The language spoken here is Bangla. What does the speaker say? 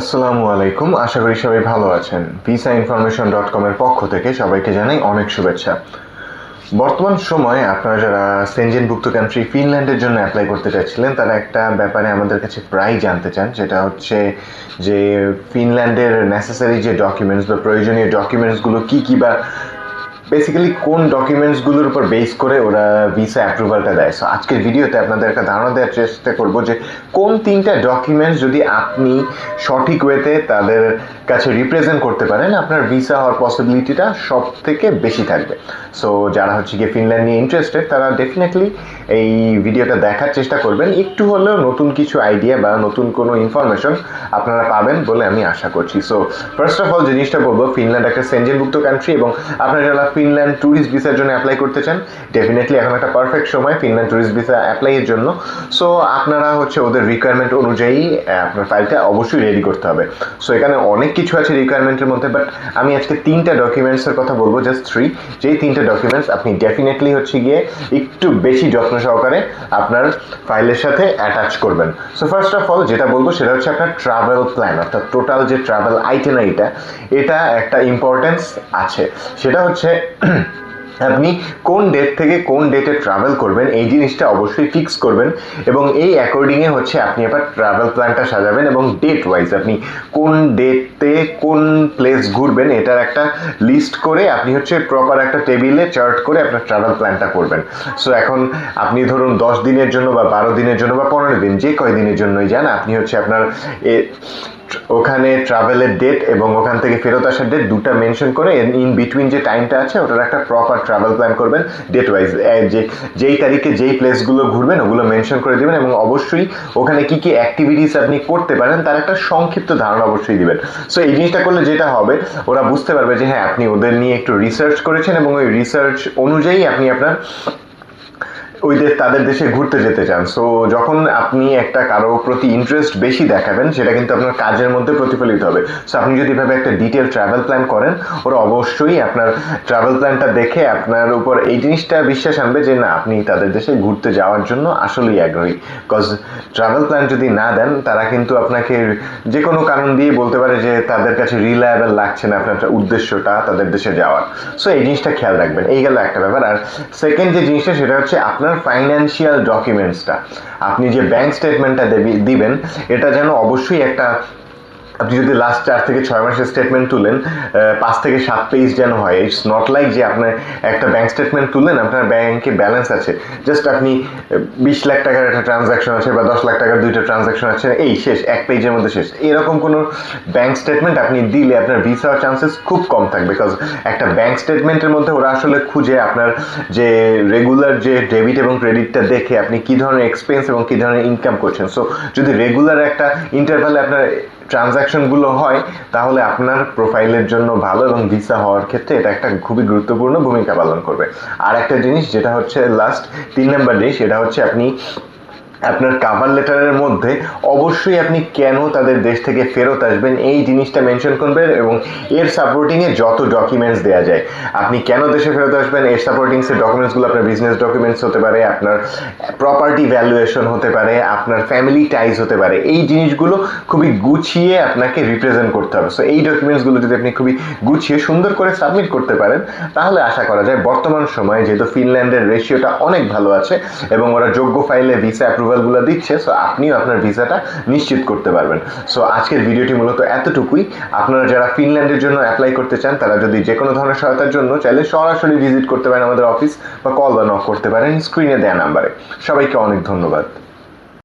আসসালামু আলাইকুম। আশা করি সবাই ভালো আছেন। ভিসা ইনফরমেশন ডট কমের পক্ষ থেকে সবাইকে জানাই অনেক শুভেচ্ছা। বর্তমান সময়ে আপনারা যারা সেনজেনভুক্ত কান্ট্রি ফিনল্যান্ডের জন্য অ্যাপ্লাই করতে চাচ্ছিলেন, তারা একটা ব্যাপারে আমাদের কাছে প্রায় জানতে চান, যেটা হচ্ছে যে ফিনল্যান্ডের নেসেসারি যে ডকুমেন্টস বা প্রয়োজনীয় ডকুমেন্টসগুলো কী কী বা বেসিক্যালি কোন ডকুমেন্টসগুলোর উপর বেস করে ওরা ভিসা অ্যাপ্রুভালটা দেয়? সো আজকের ভিডিওতে আপনাদের একটা ধারণা দেওয়ার চেষ্টা করব যে কোন তিনটা ডকুমেন্টস যদি আপনি সঠিক ওয়েতে তাদের কাছে রিপ্রেজেন্ট করতে পারেন, আপনার ভিসা হওয়ার পসিবিলিটিটা সব থেকে বেশি থাকবে। সো যারা হচ্ছে গিয়ে ফিনল্যান্ড নিয়ে ইন্টারেস্টেড তারা ডেফিনেটলি এই ভিডিওটা দেখার চেষ্টা করবেন। একটু হলেও নতুন কিছু আইডিয়া বা নতুন কোনো ইনফরমেশন আপনারা পাবেন বলে আমি আশা করছি। সো ফার্স্ট অফ অল জিনিসটা বলব ফিনল্যান্ড একটা সেনজেনভুক্ত কান্ট্রি এবং আপনারা যারা ফিনল্যান্ড ট্যুরিস্ট ভিসার জন্য অ্যাপ্লাই করতে চান ডেফিনেটলি এখন একটা পারফেক্ট সময় ফিনল্যান্ড ট্যুরিস্ট ভিসা অ্যাপ্লাইয়ের জন্য। সো আপনারা হচ্ছে ওদের রিকোয়ারমেন্ট অনুযায়ী, আপনার ফাইলটা অবশ্যই রেডি করতে হবে। সো এখানে অনেক কিছু আছে রিকোয়ারমেন্টের মধ্যে বাট আমি আজকে তিনটা ডকুমেন্টসের কথা বলব জাস্ট থ্রি যেই তিনটা ডকুমেন্টস আপনি ডেফিনেটলি হচ্ছে গিয়ে একটু বেশি যত্ন সহকারে আপনার ফাইলের সাথে অ্যাটাচ করবেন। সো ফার্স্ট অফ অল যেটা বলব সেটা হচ্ছে আপনার ট্রাভেল প্ল্যান অর্থাৎ টোটাল যে ট্রাভেল আইটেনারিটা এটা একটা ইম্পর্টেন্স আছে। সেটা হচ্ছে আপনি কোন ডেট থেকে কোন ডেটে ট্রাভেল করবেন, এই জিনিসটা অবশ্যই ফিক্স করবেন এবং এই অ্যাকর্ডিংয়ে হচ্ছে আপনি আবার ট্রাভেল প্ল্যানটা সাজাবেন এবং ডেট ওয়াইজ আপনি কোন ডেটে কোন প্লেস ঘুরবেন এটার একটা লিস্ট করে আপনি হচ্ছে প্রপার একটা টেবিলে চার্ট করে আপনার ট্রাভেল প্ল্যানটা করবেন। সো এখন আপনি ধরুন দশ দিনের জন্য বা বারো দিনের জন্য বা পনেরো দিন, যে কয় দিনের জন্যই যান, আপনি হচ্ছে আপনার ওখানে ট্রাভেলের ডেট এবং ওখান থেকে ফেরত আসার ডেট দুটো মেনশন করে ইন বিটুইন যে টাইমটা আছে, ওটার একটা প্রপার ট্রাভেল প্ল্যান করবেন ডেট ওয়াইজ যে, যেই তারিখে যেই প্লেসগুলো ঘুরবেন, ওগুলো মেনশন করে দিবেন এবং অবশ্যই ওখানে কি কি অ্যাক্টিভিটিস আপনি করতে পারেন, তার একটা সংক্ষিপ্ত ধারণা অবশ্যই দিবেন। সো এই জিনিসটা করলে যেটা হবে, ওরা বুঝতে পারবে যে হ্যাঁ আপনি ওদের নিয়ে একটু রিসার্চ করেছেন এবং ওই রিসার্চ অনুযায়ী আপনি আপনার ওই দেশ তাদের দেশে ঘুরতে যেতে চান। সো যখন আপনি একটা কারও প্রতি ইন্টারেস্ট বেশি দেখাবেন, সেটা কিন্তু আপনার কাজের মধ্যে প্রতিফলিত হবে। সো আপনি যদি এভাবে একটা ডিটেল ট্রাভেল প্ল্যান করেন, ওরা অবশ্যই আপনার ট্রাভেল প্ল্যানটা দেখে আপনার উপর এই জিনিসটা বিশ্বাস আনবে যে, না, আপনি তাদের দেশে ঘুরতে যাওয়ার জন্য আসলেই আগ্রহী। বিকজ ট্রাভেল প্ল্যান যদি না দেন, তারা কিন্তু আপনাকে যে কোনো কারণ দিয়ে বলতে পারে যে, তাদের কাছে রিলায়েবল লাগছে না আপনার উদ্দেশ্যটা তাদের দেশে যাওয়ার। সো এই জিনিসটা খেয়াল রাখবেন। এই গেল একটা ব্যাপার। আর সেকেন্ড যে জিনিসটা, সেটা হচ্ছে আপনার ফাইন্যান্সিয়াল ডকুমেন্টসটা আপনি যে ব্যাংক স্টেটমেন্টটা দিবেন এটা যেন অবশ্যই একটা আপনি যদি লাস্ট চার থেকে ছয় মাসের স্টেটমেন্ট তুলেন পাঁচ থেকে সাত পেজ যেন হয় ইটস নট লাইক যে আপনার একটা ব্যাংক স্টেটমেন্ট তুললেন আপনার ব্যাংকে ব্যালেন্স আছে। জাস্ট আপনি বিশ লাখ টাকার একটা ট্রানজাকশন আছে বা দশ লাখ টাকার দুইটা ট্রানজাকশন আছে, এই শেষ, এক পেজের মধ্যে শেষ। এরকম কোনো ব্যাংক স্টেটমেন্ট আপনি দিলে আপনার ভিস হওয়ার চান্সেস খুব কম থাকবে বিকজ একটা ব্যাংক স্টেটমেন্টের মধ্যে ওরা আসলে খুঁজে আপনার যে রেগুলার যে ডেবিট এবং ক্রেডিটটা দেখে আপনি কী ধরনের এক্সপেন্স এবং কী ধরনের ইনকাম করছেন। সো যদি রেগুলার একটা ইন্টারভ্যালে আপনার ট্রানজাকশনগুলো হয়, তাহলে আপনার প্রোফাইলের জন্য ভালো এবং ভিসা হওয়ার ক্ষেত্রে এটা একটা খুবই গুরুত্বপূর্ণ ভূমিকা পালন করবে। আর একটা জিনিস যেটা হচ্ছে লাস্ট তিন নাম্বার জিনিস সেটা হচ্ছে আপনি আপনার কাভার লেটারের মধ্যে অবশ্যই আপনি কেন তাদের দেশ থেকে ফেরত আসবেন এই জিনিসটা মেনশন করবেন এবং এর সাপোর্টিংয়ে যত ডকুমেন্টস দেওয়া যায়। আপনি কেন দেশে ফেরত আসবেন? এর সাপোর্টিংসের ডকুমেন্টসগুলো আপনার বিজনেস ডকুমেন্টস হতে পারে, আপনার প্রপার্টি ভ্যালুয়েশন হতে পারে, আপনার ফ্যামিলি টাইজ হতে পারে। এই জিনিসগুলো খুবই গুছিয়ে আপনাকে রিপ্রেজেন্ট করতে হবে। সো এই ডকুমেন্টসগুলো যদি আপনি খুবই গুছিয়ে সুন্দর করে সাবমিট করতে পারেন, তাহলে আশা করা যায় বর্তমান সময়ে যেহেতু ফিনল্যান্ডের রেশিওটা অনেক ভালো আছে এবং ওরা যোগ্য ফাইলে ভিসা অ্যাপ্রুভালগুলো দিচ্ছে সো আপনিও আপনার ভিসাটা নিশ্চিত করতে পারবেন। সো আজকের ভিডিওটি মূলত এতটুকুই। আপনারা যারা ফিনল্যান্ডের জন্য অ্যাপ্লাই করতে চান, তারা যদি যে কোনো ধরনের সহায়তার জন্য চাইলে সরাসরি ভিজিট করতে পারেন আমাদের অফিস বা কল বা নক করতে পারেন স্ক্রিনে দেওয়া নাম্বারে সবাইকে অনেক ধন্যবাদ।